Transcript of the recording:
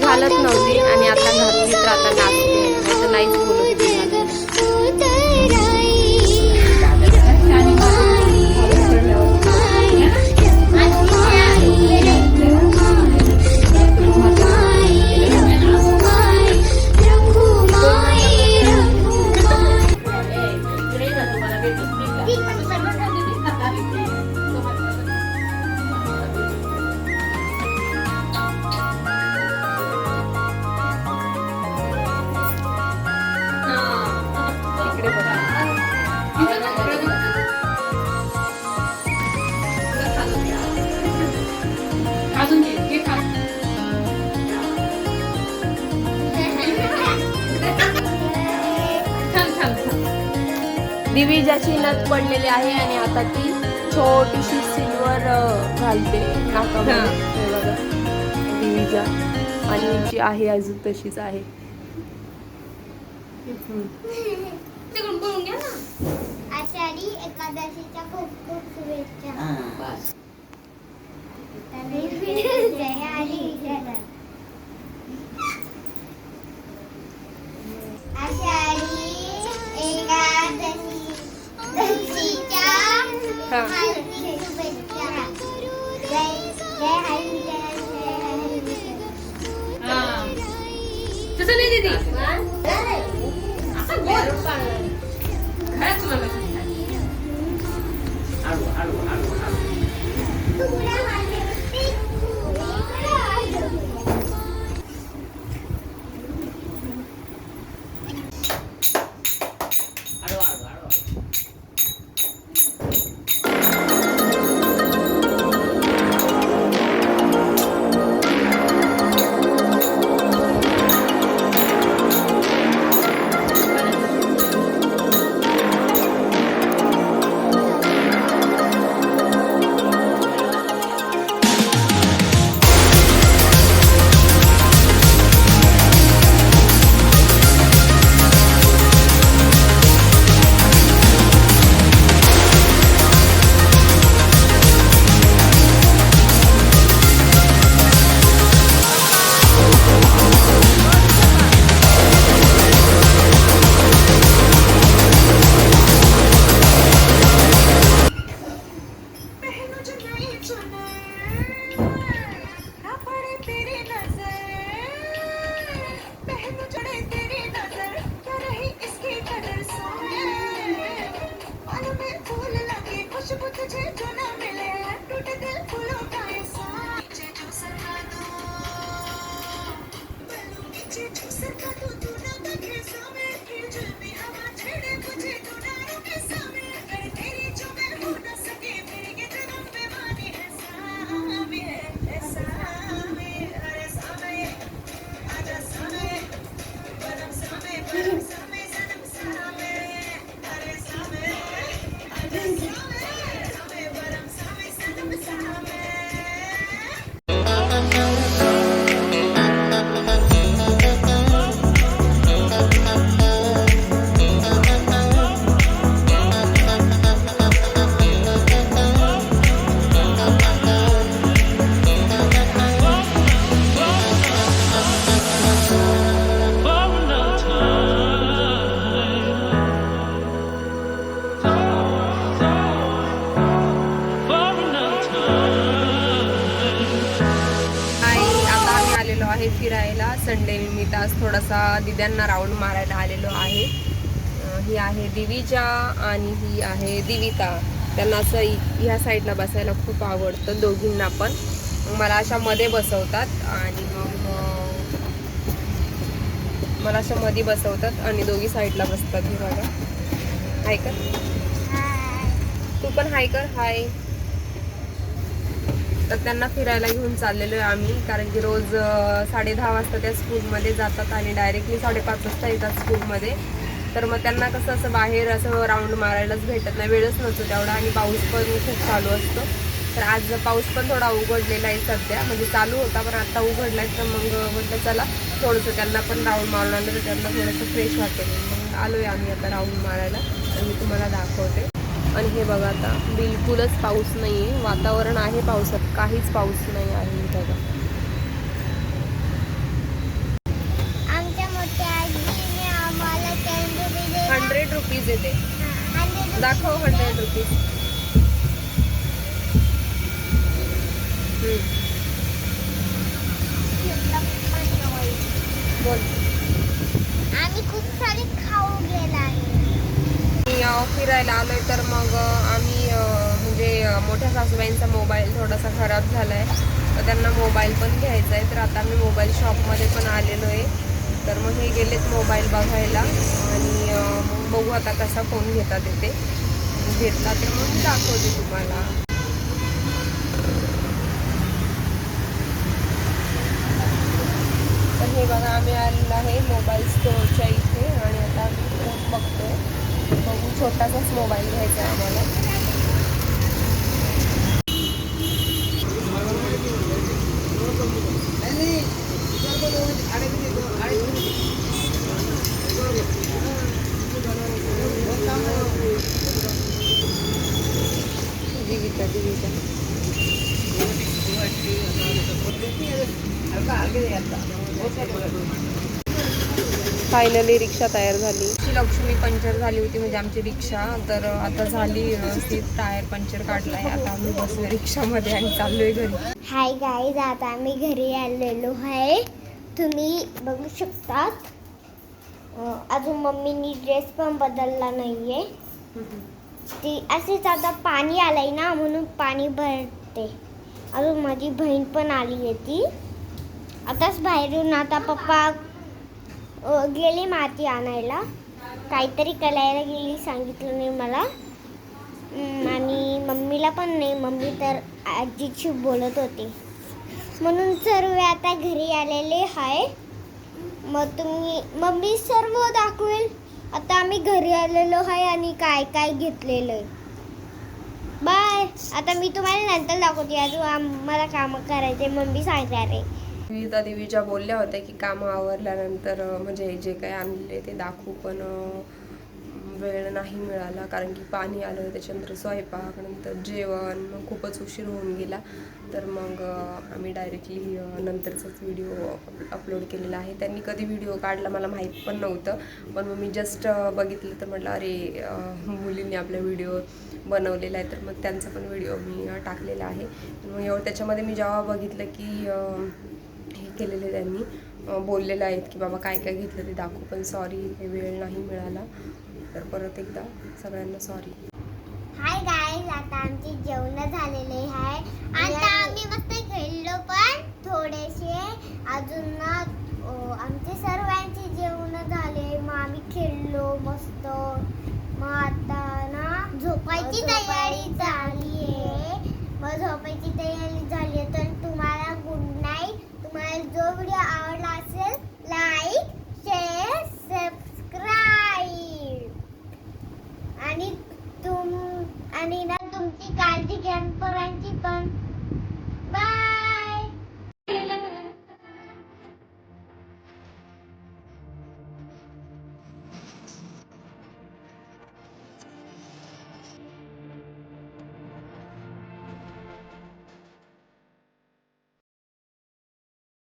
घालत नव्हती आणि आता घातली तर आता नाचते तर नाहीच बोलत दिविजाची नथ पडलेली आहे आणि आता ती छोटीशी सिल्वर घालते नाकामध्ये. हा. हे बघा. दिविजा आणि जी आहे अजून तशीच आहे. आषाढी एकादशीच्या खूप खूप शुभेच्छा. तसं नाही दीदी असं गोल खरंच मला सांगा. खुशबू बलू नीचे जो फिरायला संडे निमित्त आज थोडासा दिद्यांना राऊंड मारायला आलेलो आहे. ही आहे दिविजा आणि ही आहे दिविता. त्यांना असं इ- ह्या साईडला बसायला खूप आवडतं दोघींना पण. मला अशा मध्ये बसवतात आणि मग मला अशा मध्ये बसवतात आणि दोघी साईडला बसतात हे बघा. हाय कर तू पण हाय कर. हाय. तर त्यांना फिरायला घेऊन चाललेलो आहे आम्ही कारण की रोज साडे दहा वाजता त्या स्कूलमध्ये जातात आणि डायरेक्टली साडेपाच वाजता येतात स्कूलमध्ये तर मग त्यांना कसं असं बाहेर असं राऊंड मारायलाच भेटत नाही वेळच नसतो तेवढा आणि पाऊस पण खूप चालू असतो. तर आज पाऊस पण थोडा उघडलेला आहे सध्या म्हणजे चालू होता पण आता उघडला आहे तर मग म्हटलं चला थोडंसं त्यांना पण राऊंड मारून आलं तर त्यांना थोडंसं फ्रेश वाटेल. मग आलो आहे आम्ही आता राऊंड मारायला आणि मी तुम्हाला दाखवते. आणि हे बघा आता बिलकुलच पाऊस नाही आहे वातावरण आहे पावसात काहीच पाऊस नाही आहे इथं बघा हंड्रेड रुपीज येते दाखव हंड्रेड रुपीज बोल आम्ही खूप सारे खाऊ गेला मी अ, फिरायला आलोय तर मग आम्ही म्हणजे मोठ्या सासूबाईंचा मोबाईल थोडासा खराब झाला आहे तर त्यांना मोबाईल पण घ्यायचा आहे तर आता आम्ही मोबाईल शॉपमध्ये पण आलेलो आहे तर मग हे गेलेत मोबाईल बघायला. आणि बघू आता कसा फोन घेतात येते. घेतला तर मग दाखवते तुम्हाला. तर हे बघा आम्ही आलेलो आहे मोबाईल स्टोअरच्या इथे. आणि आता आम्ही फोन बघतोय. बघू छोटासाच मोबाईल घ्यायचा आहे आम्हाला. फायनली रिक्षा तयार झाली. लक्ष्मी पंक्चर झाली होती म्हणजे आमची रिक्षा. तर आता झाली ती टायर पंक्चर काढलाय. आता आम्ही बसलो रिक्षामध्ये आणि चाललोय घरी. हाय गाईज आता आम्ही घरी आलेलो आहे. तुम्ही बघू शकतात. अजून मम्मीनी ड्रेस पण बदलला नाहीये. ती असेच आता पाणी आलंय ना म्हणून पाणी भरते. अजून माझी बहीण पण आली आहे ती. आताच बाहेरून आता पप्पा अं, गेली माती आणायला. काहीतरी करायला गेली सांगितलं नाही मला. आणि मम्मीला पण नाही मम्मी तर आजीशी बोलत होती. म्हणून सर्व आता घरी आलेले आहे मग तुम्ही मम्मी सर्व दाखवेल. आता आम्ही घरी आलेलो आहे आणि काय काय घेतलेलं आहे. बाय. आता मी तुम्हाला नंतर दाखवते. अजून आम्हाला कामं करायचे मम्मी सांगणार आहे. विविधा देवी ज्या बोलल्या होत्या की कामं आवरल्यानंतर म्हणजे जे काही आणले ते दाखवू पण वेळ नाही मिळाला. कारण की पाणी आलं त्याच्यानंतर स्वयंपाक नंतर जेवण मग खूपच उशीर होऊन गेला. तर मग आम्ही डायरेक्टली नंतरचाच व्हिडिओ अपलोड केलेला आहे. त्यांनी कधी व्हिडिओ काढला मला माहीत पण नव्हतं. पण मग मी जस्ट बघितलं तर म्हटलं अरे मुलींनी आपला व्हिडिओ बनवलेला आहे. तर मग त्यांचा पण व्हिडिओ मी टाकलेला आहे. मग एवढं त्याच्यामध्ये मी जेव्हा बघितलं की केलेले त्यांनी. बोललेलं आहेत की बाबा काय काय घेतलं ते दाखवू पण सॉरी वेळ नाही मिळाला. तर परत एकदा सगळ्यांना सॉरी हाय गाईज आता आमची जेवण झालेले आहे. आता आम्ही मस्त खेळलो पण थोडेसे अजून ना आमचे सर्वांचे जेवण झाले. मग आम्ही खेळलो मस्त. मग आता ना झोपायची तयारी